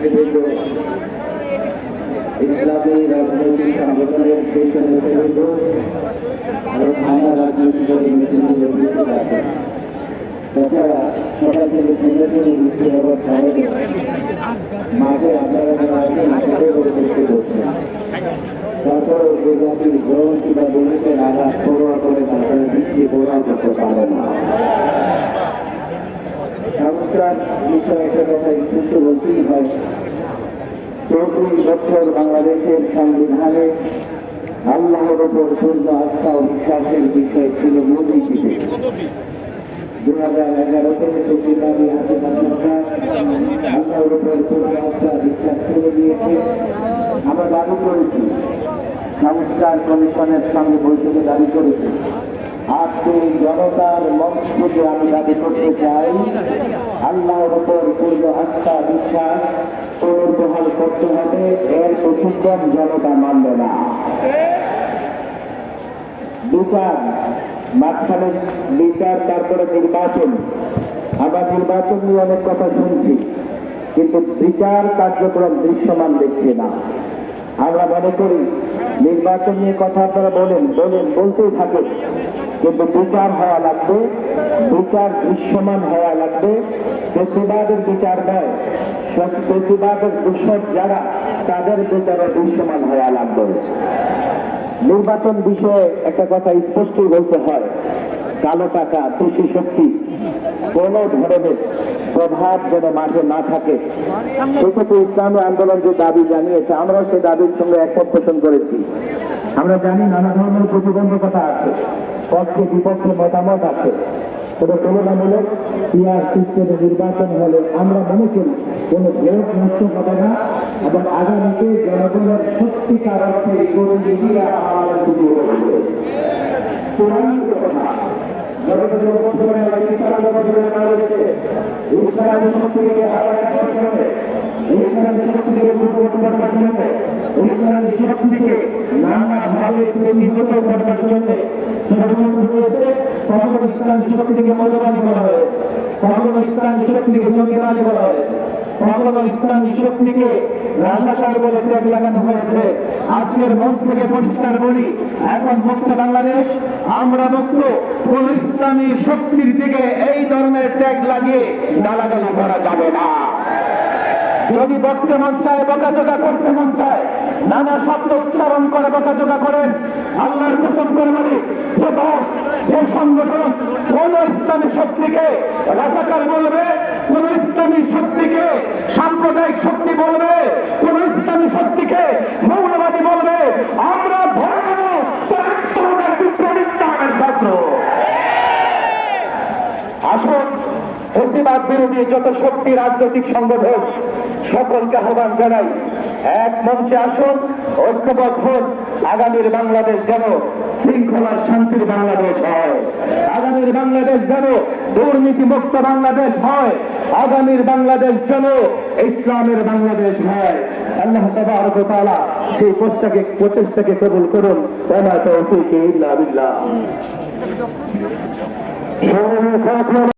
নেতৃবৃন্দ ইসলামী রাজনৈতিক সংগঠনের শীর্ষ নেতৃবৃন্দ এবং থানা রাজনৈতিক দলের নেতৃবৃন্দ উপস্থিত আছেন। তাছাড়া সকাল থেকে বিনোদনী বৃষ্টি হওয়ার কারণে মাঠে আপনারা যারা আছেন প্রদান করতে পারে না। সংস্কার বিষয়ে একটা কথা স্পষ্ট বলতেই হয়। চৌত্রিশ বছর বাংলাদেশের সংবিধানে আল্লাহর উপর পূর্ণ আস্থা ও বিশ্বাসের বিষয় ছিল মোদীজিতে দু হাজার এগারো থেকে বেশিরভাগই হাসিনা সরকার আল্লাহর উপর পূর্ণ আস্থা বিশ্বাস করে দিয়েছে। আমরা দাবি করেছি, সংস্কার কমিশনের সঙ্গে বৈঠকে দাবি করেছি। আজকে জনতার মঞ্চ আমি দাবি করতে চাই, আল্লাহর উপর পূর্ণ আস্থা, বিশ্বাস, পুনর্বহাল করতে হবে, এর প্রতিক্রম জনতা মানবে না। বিচার, মাঝখানে বিচার, তারপরে নির্বাচন। আমরা নির্বাচন নিয়ে অনেক কথা শুনছি, কিন্তু বিচার কার্যক্রম দৃশ্যমান দেখছে না। আমরা মনে করি, নির্বাচন নিয়ে কথা আপনারা বলেন বলেন, বলতেই থাকেন। কিন্তু বিচার হওয়া লাগবে, বিচার দৃশ্যমান হওয়া লাগবে। বেশিরভাগের বিচার নয় বেশিরভাগের দূষক যারা, তাদের বিচারে দৃশ্যমান হওয়া লাগবে। নির্বাচন বিষয়ে একটা কথা স্পষ্টই বলতে হয়, কালো টাকা, কৃষি শক্তি, কোন ধরনের প্রভাব যেন মাঠে না থাকে। সেক্ষেত্রে ইসলামী আন্দোলন যে দাবি জানিয়েছে, আমরাও সেই দাবির সঙ্গে একমত পোষণ করেছি। আমরা জানি নানা ধরনের প্রতিবন্ধকতা আছে। পক্ষে বিপক্ষে মতামত আছে। তবে তুলনামূলক পিয়ার সিস্টেমে নির্বাচন হলে আমরা মনে করি কোন ভোট নষ্ট হবে না এবং আগামীতে জনগণের সত্যিকার অর্থে জনগণের ইসলাম শক্তিকে আজকের মঞ্চ থেকে পরিষ্কার বলি এখন মুক্ত বাংলাদেশ আমরা মুক্ত ইসলামী শক্তির দিকে এই ধরনের ট্যাগ লাগিয়ে গালাগালি করা যাবে না যদি বসতে মন চায় বকাঝোকা করতে মন চায়, নানা শব্দ উচ্চারণ করে বকাঝোকা করেন, আল্লাহর কসম করে মানে যে দল যে সংগঠন, কোন ইসলামী শক্তিকে রাজাকার বলবে, কোন ইসলামী শক্তিকে সাম্প্রদায়িক শক্তি বলবে কোন ইসলামী শক্তিকে মৌলবাদী বলবে আমরা ধরে নেব তারা তোমাদের বিপ্লবী ইসলামের ছাত্র আসুন ফেসিবাদ বিরোধী যত শক্তি রাজনৈতিক সংগঠন, সকলকে আহ্বান জানাই, এক মঞ্চে আসুন, ঐক্যবদ্ধ হন, আগামীর বাংলাদেশ যেন শৃঙ্খলার শান্তির বাংলাদেশ হয়। আগামীর বাংলাদেশ যেন দুর্নীতি মুক্ত বাংলাদেশ হয়। আগামীর বাংলাদেশ যেন ইসলামের বাংলাদেশ হয়। আল্লাহ তাআলা সেই প্রচেষ্টাকে প্রচেষ্টাকে কবুল করুন। ওমা তৌফিক ইল্লা